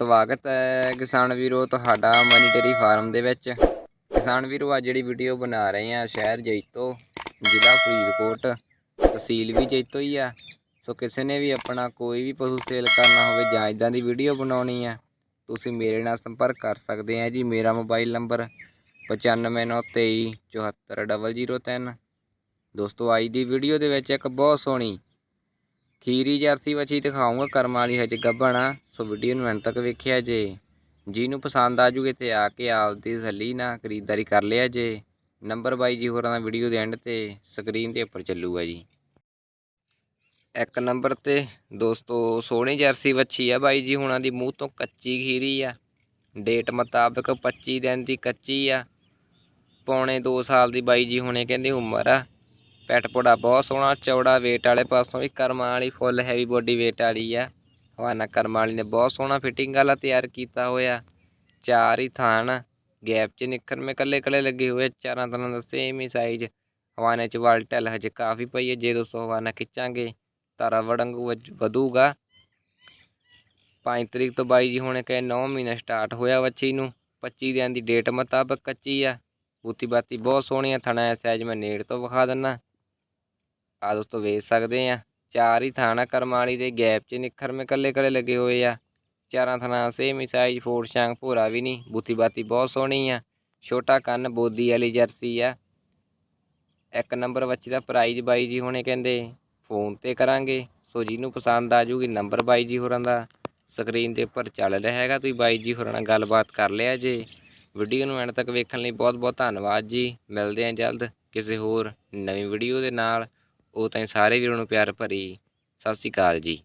ਸਵਾਗਤ ਹੈ ਕਿਸਾਨ ਵੀਰੋ, ਤੁਹਾਡਾ ਮਨੀਟਰੀ ਫਾਰਮ ਦੇ ਵਿੱਚ। ਕਿਸਾਨ ਵੀਰੋ, ਅੱਜ ਜਿਹੜੀ ਵੀਡੀਓ ਬਣਾ ਰਹੇ ਆ ਸ਼ਹਿਰ ਜੈਤੋ, ਜ਼ਿਲ੍ਹਾ ਫਰੀਦਕੋਟ, ਤਹਿਸੀਲ ਵੀ ਜੈਤੋ ਹੀ ਆ। ਸੋ ਕਿਸੇ ਨੇ ਵੀ ਆਪਣਾ ਕੋਈ ਵੀ ਪਸ਼ੂ ਸੇਲ ਕਰਨਾ ਹੋਵੇ ਜਾਂ ਇਦਾਂ ਦੀ ਵੀਡੀਓ ਬਣਾਉਣੀ ਆ, ਤੁਸੀਂ ਮੇਰੇ ਨਾਲ ਸੰਪਰਕ ਕਰ ਸਕਦੇ ਆ ਜੀ। ਮੇਰਾ ਮੋਬਾਈਲ ਨੰਬਰ 9593244003 ਦੋਸਤੋ, ਅੱਜ ਦੀ ਵੀਡੀਓ ਦੇ ਵਿੱਚ ਇੱਕ ਬਹੁਤ ਸੋਹਣੀ ਖੀਰੀ ਜਰਸੀ ਵੱਛੀ ਦਿਖਾਉਂਗਾ ਕਰਮ ਵਾਲੀ ਹਜੇ ਗੱਭਣ ਸੋ ਵੀਡੀਓ ਨੂੰ ਐਂਡ ਤੱਕ ਵੇਖਿਆ ਜੇ। ਜਿਹਨੂੰ ਪਸੰਦ ਆ ਜੂਗੇ ਤੇ ਆ ਕੇ ਆਪਦੀ ਤਸੱਲੀ ਨਾ ਖਰੀਦਦਾਰੀ ਕਰ ਲਿਆ ਜੇ। ਨੰਬਰ ਬਾਈ ਜੀ ਹੋਰਾਂ ਦਾ ਵੀਡੀਓ ਦੇ ਐਂਡ ਤੇ ਸਕਰੀਨ ਦੇ ਉੱਪਰ ਚੱਲੂਗਾ ਜੀ। ਇੱਕ ਨੰਬਰ ਤੇ, ਦੋਸਤੋ, ਸੋਹਣੀ ਜਰਸੀ ਵੱਛੀ ਆ ਬਾਈ ਜੀ ਹੁਣਾਂ ਦੀ, ਮੂੰਹ ਤੋਂ ਕੱਚੀ ਖੀਰੀ ਆ। ਡੇਟ ਮੁਤਾਬਕ 25 ਦਿਨ ਦੀ ਕੱਚੀ ਆ। ਪੌਣੇ 2 ਸਾਲ ਦੀ ਬਾਈ ਜੀ ਹੁਣੇ ਕਹਿੰਦੇ ਉਮਰ ਆ। ਪੈਟ ਪੋੜਾ ਬਹੁਤ ਸੋਹਣਾ, ਚੌੜਾ weight ਵਾਲੇ ਪਾਸੋਂ ਵੀ ਕਰਮਾਂ ਵਾਲੀ ਫੁੱਲ ਹੈਵੀ ਬੋਡੀ weight ਵਾਲੀ ਆ। ਹਵਾਨਾ ਕਰਮਾਂ ਵਾਲੀ ਨੇ ਬਹੁਤ ਸੋਹਣਾ ਫਿਟਿੰਗ ਵਾਲਾ ਤਿਆਰ ਕੀਤਾ ਹੋਇਆ। ਚਾਰ ਹੀ ਥਾਨ ਗੈਪ 'ਚ ਨਿੱਖਰ ਮੇ ਕੱਲੇ ਕੱਲੇ ਲੱਗੇ ਹੋਏ, ਚਾਰਾਂ ਤਰ੍ਹਾਂ ਦਾ ਸੇਮ ਹੀ ਸਾਈਜ਼ ਹਵਾਨੇ 'ਚ ਵਾਲਟਲ ਹਜੇ ਕਾਫੀ ਪਈ ਹੈ, ਜੇ ਦੋਸਤੋ ਹਵਾਨਾ ਖਿੱਚਾਂਗੇ, ਤਾਰਾ ਵੜੰਗੂ ਵੱਜ- ਵਧੂਗਾ। 5 ਤਰੀਕ ਤੋਂ ਬਾਈ ਜੀ ਹੁਣੇ ਕਹੇ 9 ਮਹੀਨਾ ਸਟਾਰਟ ਹੋਇਆ ਬੱਚੀ ਨੂੰ। 25 ਦਿਨ ਦੀ ਡੇਟ ਮੁਤਾਬਕ ਕੱਚੀ ਆ। ਬੂਤੀ ਬਾਤੀ ਬਹੁਤ ਸੋਹਣੀਆਂ ਥਣਾ ਐ ਸਾਈਜ਼ ਮੈਂ ਨੇੜ ਤੋਂ ਵਿਖਾ ਦਿੰਨਾ। ਆ ਦੋਸਤੋ ਵੇਚ ਸਕਦੇ ਆ। ਚਾਰ ਹੀ ਥਾਣਾ ਕਰਮਾਲੀ ਦੇ ਗੈਪ 'ਚ ਨਿੱਖਰ ਮੇ ਕੱਲੇ ਕੱਲੇ ਲੱਗੇ ਹੋਏ ਆ। ਚਾਰਾਂ ਥਾਣਾ ਸੇਮ ਹੀ ਸਾਈਜ਼ ਫੋਰ ਸ਼ਾਂਗ ਭੋਰਾ ਵੀ ਨਹੀਂ ਬੂਤੀ ਬਾਤੀ ਬਹੁਤ ਸੋਹਣੀ ਆ। ਛੋਟਾ ਕੰਨ ਬੋਦੀ ਵਾਲੀ ਜਰਸੀ ਆ। ਇੱਕ ਨੰਬਰ ਬੱਚੀ ਦਾ ਪ੍ਰਾਈਜ਼ ਬਾਈ ਜੀ ਹੋਣੇ ਕਹਿੰਦੇ ਫੋਨ ਤੇ ਕਰਾਂਗੇ। ਸੋ ਜਿਹਨੂੰ ਪਸੰਦ ਆ ਜੂਗੀ ਨੰਬਰ ਬਾਈ ਜੀ ਹੋਰਾਂ ਦਾ। ਸਕਰੀਨ ਦੇ ਉੱਪਰ ਚੱਲ ਰਿਹਾ ਹੈਗਾ, ਤੁਸੀਂ ਬਾਈ ਜੀ ਹੋਰਾਂ ਨਾਲ ਗੱਲਬਾਤ ਕਰ ਲਿਆ ਜੇ। ਵੀਡੀਓ ਨੂੰ ਐਂਡ ਤੱਕ ਵੇਖਣ ਲਈ ਬਹੁਤ ਬਹੁਤ ਧੰਨਵਾਦ ਜੀ। ਮਿਲਦੇ ਹਾਂ ਜਲਦ ਕਿਸੇ ਹੋਰ ਨਵੀਂ ਵੀਡੀਓ ਦੇ ਨਾਲ। ਉਹ ਤਾਂ ਸਾਰੇ ਵੀਰਾਂ ਨੂੰ ਪਿਆਰ ਭਰੀ ਸਤਿ ਸ਼੍ਰੀ ਅਕਾਲ ਜੀ।